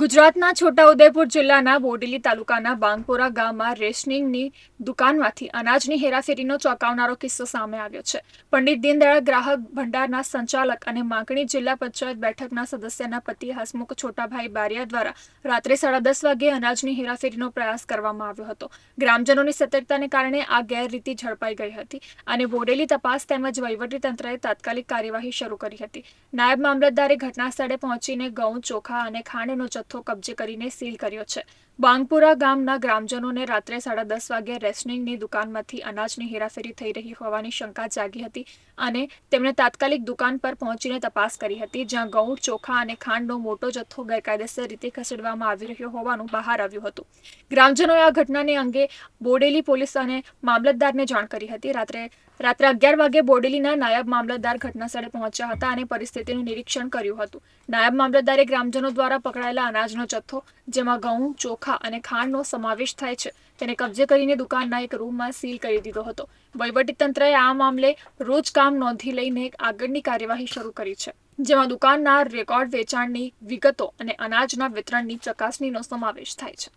ગુજરાતના છોટાઉદેપુર જિલ્લાના બોડેલી તાલુકાના બાંગપોરા ગામમાં રેશનિંગની દુકાનમાંથી અનાજની હેરાફેરીનો ચોંકાવનારો કિસ્સો સામે આવ્યો છે. પંડિત દીનદયાળ ગ્રાહક ભંડારના સંચાલક અને માંગણી જિલ્લા પંચાયત બેઠકના સદસ્યના પતિ હસમુખ છોટાભાઈ બારિયા દ્વારા રાત્રે સાડા દસ વાગે અનાજની હેરાફેરીનો પ્રયાસ કરવામાં આવ્યો હતો. ગ્રામજનોની સતર્કતાને કારણે આ ગેરરીતિ ઝડપાઈ ગઈ હતી અને બોડેલી તપાસ તેમજ વહીવટીતંત્રએ તાત્કાલિક કાર્યવાહી શરૂ કરી હતી. નાયબ મામલતદારે ઘટના સ્થળે પહોંચીને ઘઉં, ચોખા અને ખાંડનો જથ્થો કબજે કરીને સીલ કર્યો છે. બાંગપુરા ગામના ગ્રામજનોને રાત્રે સાડા દસ વાગે રેશનિંગની દુકાનમાંથી અનાજની હેરાફેરી થઈ રહી હોવાની શંકા જાગી હતી અને તેમણે તાત્કાલિક દુકાન પર પહોંચીને તપાસ કરી હતી, જ્યાં ઘઉં ચોખા અને ખાંડનો મોટો જથ્થો ગેરકાયદેસર રીતે ખસેડવામાં આવી રહ્યો હોવાનું બહાર આવ્યું હતું. ગ્રામજનોએ આ ઘટનાને અંગે બોડેલી પોલીસ અને મામલતદારને જાણ કરી હતી. રાત્રે રાત્રે અગિયાર વાગે બોડેલીના નાયબ મામલતદાર ઘટનાસ્થળે પહોંચ્યા હતા અને પરિસ્થિતિનું નિરીક્ષણ કર્યું હતું. નાયબ મામલતદારે ગ્રામજનો દ્વારા પકડાયેલા અનાજનો જથ્થો, જેમાં ઘઉં ચોખા અને ખાંડનો સમાવેશ થાય છે. તેને કબજે કરીને દુકાનના એક રૂમમાં સીલ કરી દીધો હતો. વહીવટીતંત્રએ આ મામલે રોજ કામ નોંધી લઈને આગળની કાર્યવાહી શરૂ કરી છે. જેમાં દુકાનના રેકોર્ડ વેચાણની વિગતો અને અનાજના વિતરણની ચકાસણીનો સમાવેશ થાય છે.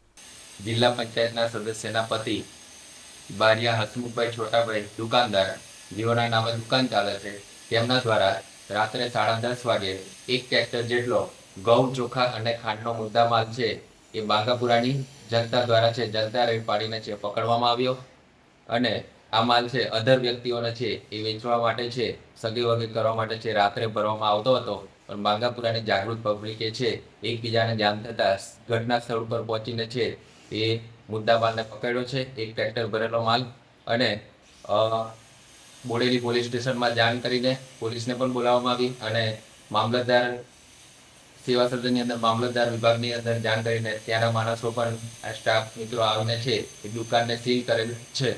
જિલ્લા પંચાયતના સદસ્યના પતિ બારિયા હસમુખભાઈ છોટાભાઈ, દુકાનદાર, જેઓના નામે દુકાન ચાલે છે, તેમના દ્વારા રાત્રે સાડા દસ વાગે એક ટ્રેક્ટર જેટલો ઘઉં ચોખા અને ખાંડનો મુદ્દામાલ છે એ બાંકાપુરાની જનતા દ્વારા છે, જનતા રેડ પાડીને છે, પકડવામાં આવ્યો. અને આ માલ છે, અધર વ્યક્તિઓને છે, એ વેચવા માટે છે, સગી વગી કરવા માટે છે, રાત્રે ભરવામાં આવતો હતો. પણ બાંગાપુરાની જાગૃત પબ્લિકે છે, એકબીજાને જાણ થતા ઘટના સ્થળ પર પહોંચીને છે, એ મુદ્દા માલને પકડ્યો છે, એક ટ્રેક્ટર ભરેલો માલ. અને બોડેલી પોલીસ સ્ટેશનમાં જાણ કરીને પોલીસને પણ બોલાવવામાં આવી અને મામલતદાર સેવા સદનની અંદર મામલતદાર વિભાગની અંદર જાણ કરીને ત્યાંના માણસો પણ સ્ટાફ મિત્રો આવીને છે, એ દુકાનને સીલ કરેલ છે.